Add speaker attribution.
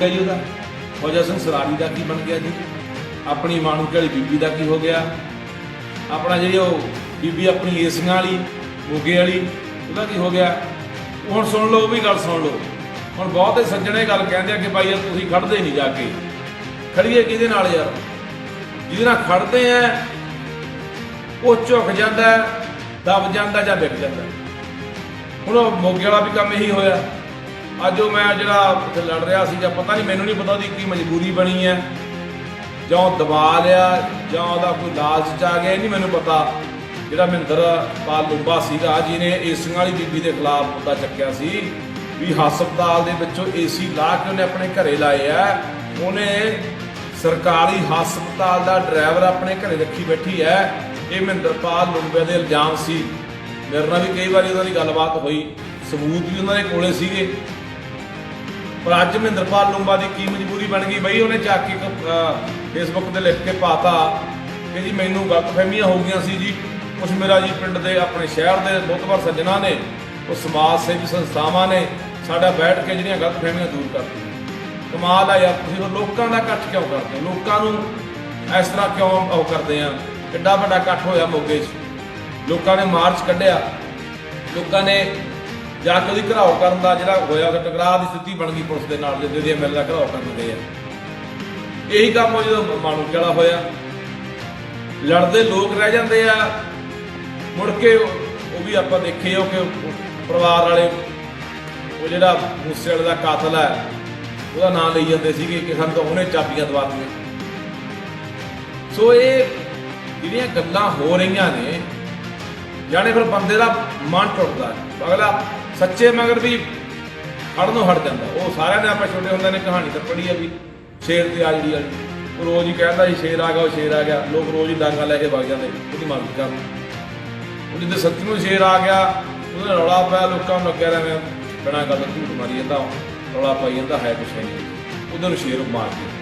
Speaker 1: ਗਿਆ ਜੀ ਉਹਦਾ। ਫੌਜਾ ਸਿੰਘ ਸਰਾਰੀ ਦਾ ਕੀ ਬਣ ਗਿਆ ਜੀ? ਆਪਣੀ ਮਾਣੂ ਵਾਲੀ ਬੀਬੀ ਦਾ ਕੀ ਹੋ ਗਿਆ? ਆਪਣਾ ਜਿਹੜੀ ਉਹ ਬੀਬੀ ਆਪਣੀ ਏਸੀਆਂ ਵਾਲੀ ਮੋਗੇ ਵਾਲੀ ਉਹਦਾ ਕੀ ਹੋ ਗਿਆ? ਹੁਣ ਸੁਣ ਲਓ ਉਹ ਵੀ ਗੱਲ ਸੁਣ ਲਓ। ਹੁਣ ਬਹੁਤੇ ਸੱਜਣੇ ਗੱਲ ਕਹਿੰਦੇ ਆ ਕਿ ਭਾਈ ਯਾਰ ਤੁਸੀਂ ਖੜਦੇ ਨਹੀਂ ਜਾ ਕੇ। ਖੜੀਏ ਕਿਹਦੇ ਨਾਲ ਯਾਰ? ਜਿਹਦੇ ਨਾਲ ਖੜਦੇ ਆ ਉਹ ਝੁਕ ਜਾਂਦਾ ਹੈ, ਦਬ ਜਾਂਦਾ ਜਾਂ ਵਿਕ ਜਾਂਦਾ। ਹੁਣ ਉਹ ਮੋਗੇ ਵਾਲਾ ਵੀ ਕੰਮ ਇਹੀ ਹੋਇਆ। ਅੱਜ ਉਹ ਮੈਂ ਜਿਹੜਾ ਉੱਥੇ ਲੜ ਰਿਹਾ ਸੀ, ਜਾਂ ਪਤਾ ਨਹੀਂ, ਮੈਨੂੰ ਨਹੀਂ ਪਤਾ ਉਹਦੀ ਕੀ ਮਜਬੂਰੀ ਬਣੀ ਹੈ। ਜਾਂ ਉਹ ਦਬਾ ਲਿਆ, ਜਾਂ ਉਹਦਾ ਕੋਈ ਲਾਲਚ ਚ ਆ ਗਿਆ ਨਹੀਂ ਮੈਨੂੰ ਪਤਾ। ਜਿਹੜਾ ਮਹਿੰਦਰ ਪਾਲ ਲੁੰਬਾ ਸੀਗਾ, ਜਿਹਨੇ ਏਸੀਆਂ ਵਾਲੀ ਬੀਬੀ ਦੇ ਖਿਲਾਫ ਮੁੱਦਾ ਚੱਕਿਆ ਸੀ, ਵੀ ਹਸਪਤਾਲ ਦੇ ਵਿੱਚੋਂ ਏਸੀ ਲਾ ਕੇ ਉਹਨੇ ਆਪਣੇ ਘਰੇ ਲਾਏ ਆ, ਉਹਨੇ ਸਰਕਾਰੀ ਹਸਪਤਾਲ ਦਾ ਡਰਾਈਵਰ ਆਪਣੇ ਘਰੇ ਰੱਖੀ ਬੈਠੀ ਹੈ। ਇਹ ਮਹਿੰਦਰਪਾਲ ਲੁੰਬੇ ਦੇ ਇਲਜ਼ਾਮ ਸੀ। ਮੇਰੇ ਨਾਲ ਵੀ ਕਈ ਵਾਰੀ ਉਹਨਾਂ ਦੀ ਗੱਲਬਾਤ ਹੋਈ। ਸਬੂਤ ਵੀ ਉਹਨਾਂ ਦੇ ਕੋਲੇ ਸੀਗੇ। ਪਰ ਅੱਜ ਮਹਿੰਦਰਪਾਲ ਲੁੰਬਾ ਦੀ ਕੀ ਮਜਬੂਰੀ ਬਣ ਗਈ? ਬਈ ਉਹਨੇ ਚੱਕ ਕੇ ਫੇਸਬੁੱਕ ਤੇ ਲਿਖ ਕੇ ਪਾਤਾ ਕਿ ਜੀ ਮੈਨੂੰ ਗਲਤਫਹਿਮੀਆਂ ਹੋ ਗਈਆਂ ਸੀ ਜੀ। ਕੁਛ ਮੇਰਾ ਜੀ ਪਿੰਡ ਦੇ ਆਪਣੇ ਸ਼ਹਿਰ ਦੇ ਮੁਤਬਰ ਸੱਜਣਾ ਨੇ ਉਹ ਸਮਾਜ ਸੇਵੀ ਸੰਸਥਾਵਾਂ ਨੇ, ਸਾਡਾ ਬੈਠ ਕੇ ਜਿਹੜੀਆਂ ਗਲਤਫਹਿਮੀਆਂ ਦੂਰ ਕਰਤੀਆਂ। ਕਮਾਲ ਆ ਯਾਰ, ਤੁਸੀਂ ਉਹ ਲੋਕਾਂ ਦਾ ਇਕੱਠ ਕਿਉਂ ਕਰਦੇ ਹੋ? ਲੋਕਾਂ ਨੂੰ ਇਸ ਤਰ੍ਹਾਂ ਕਿਉਂ ਉਹ ਕਰਦੇ ਆ? ਕਿੱਡਾ ਵੱਡਾ ਇਕੱਠ ਹੋਇਆ ਮੋਗੇ 'ਚ। ਲੋਕਾਂ ਨੇ ਮਾਰਚ ਕੱਢਿਆ। ਲੋਕਾਂ ਨੇ ਜਾ ਕੇ ਉਹਦੀ ਘਰਾਓ ਕਰਨ ਦਾ ਜਿਹੜਾ ਹੋਇਆ ਉਹ ਟਕਰਾਅ ਦੀ ਸਥਿਤੀ ਬਣ ਗਈ ਪੁਲਿਸ ਦੇ ਨਾਲ ਜਿੱਦੇ ਦੀ ਐਮਐਲਏ ਦਾ ਘਰਾਓ ਕਰਨ ਗਏ ਆ। ਇਹੀ ਕੰਮ ਉਹ ਜਦੋਂ ਮਾਣੂ ਵਾਲਾ ਹੋਇਆ। ਲੜਦੇ ਲੋਕ ਰਹਿ ਜਾਂਦੇ ਆ। ਮੁੜ ਕੇ ਉਹ ਵੀ ਆਪਾਂ ਦੇਖੇ ਹੋ ਕਿ ਪਰਿਵਾਰ ਵਾਲੇ, ਉਹ ਜਿਹੜਾ ਮੂਸੇ ਵਾਲੇ ਦਾ ਕਾਤਲ ਹੈ ਉਹਦਾ ਨਾਮ ਲਈ ਜਾਂਦੇ ਸੀਗੇ ਕਿ ਸਾਨੂੰ ਤਾਂ ਉਹਨੇ ਚਾਬੀਆਂ ਦਵਾਤੀਆਂ ਸੋ ਇਹ ਜਿਹੜੀਆਂ ਗੱਲਾਂ ਹੋ ਰਹੀਆਂ ਨੇ, ਜਾਣੇ ਫਿਰ ਬੰਦੇ ਦਾ ਮਨ ਟੁੱਟਦਾ। ਅਗਲਾ ਸੱਚੇ ਮਗਰ ਵੀ ਖੜਨੋਂ ਹਟ ਜਾਂਦਾ। ਉਹ ਸਾਰਿਆਂ ਨੇ ਆਪਾਂ ਛੋਟੇ ਹੁੰਦੇ ਨੇ ਕਹਾਣੀ ਤਾਂ ਪੜ੍ਹੀ ਆ ਵੀ ਸ਼ੇਰ ਤੇ ਆਜੜੀ ਵਾਲੀ। ਉਹ ਰੋਜ਼ ਹੀ ਕਹਿੰਦਾ ਸੀ, ਸ਼ੇਰ ਆ ਗਿਆ, ਉਹ ਸ਼ੇਰ ਆ ਗਿਆ। ਲੋਕ ਰੋਜ਼ ਹੀ ਡਾਂਗਾ ਲੈ ਕੇ ਵਗ ਜਾਂਦੇ ਉਹਦੀ ਮਦਦ ਕਰਨ ਉਹ ਸੱਚੀ ਨੂੰ ਸ਼ੇਰ ਆ ਗਿਆ ਉਹਨੇ ਰੌਲਾ ਪਾਇਆ ਲੋਕਾਂ ਨੂੰ ਲੱਗਿਆ ਰਹਿੰਦੇ, ਬਿਨਾਂ ਗੱਲ ਝੂਠ ਮਾਰੀ ਜਾਂਦਾ ਰੌਲਾ ਪਾਈ ਜਾਂਦਾ, ਹੈ ਕੁਛ ਹੈ ਨਹੀਂ। ਉਹਦੇ ਨੂੰ ਸ਼ੇਰ ਮਾਰ ਕੇ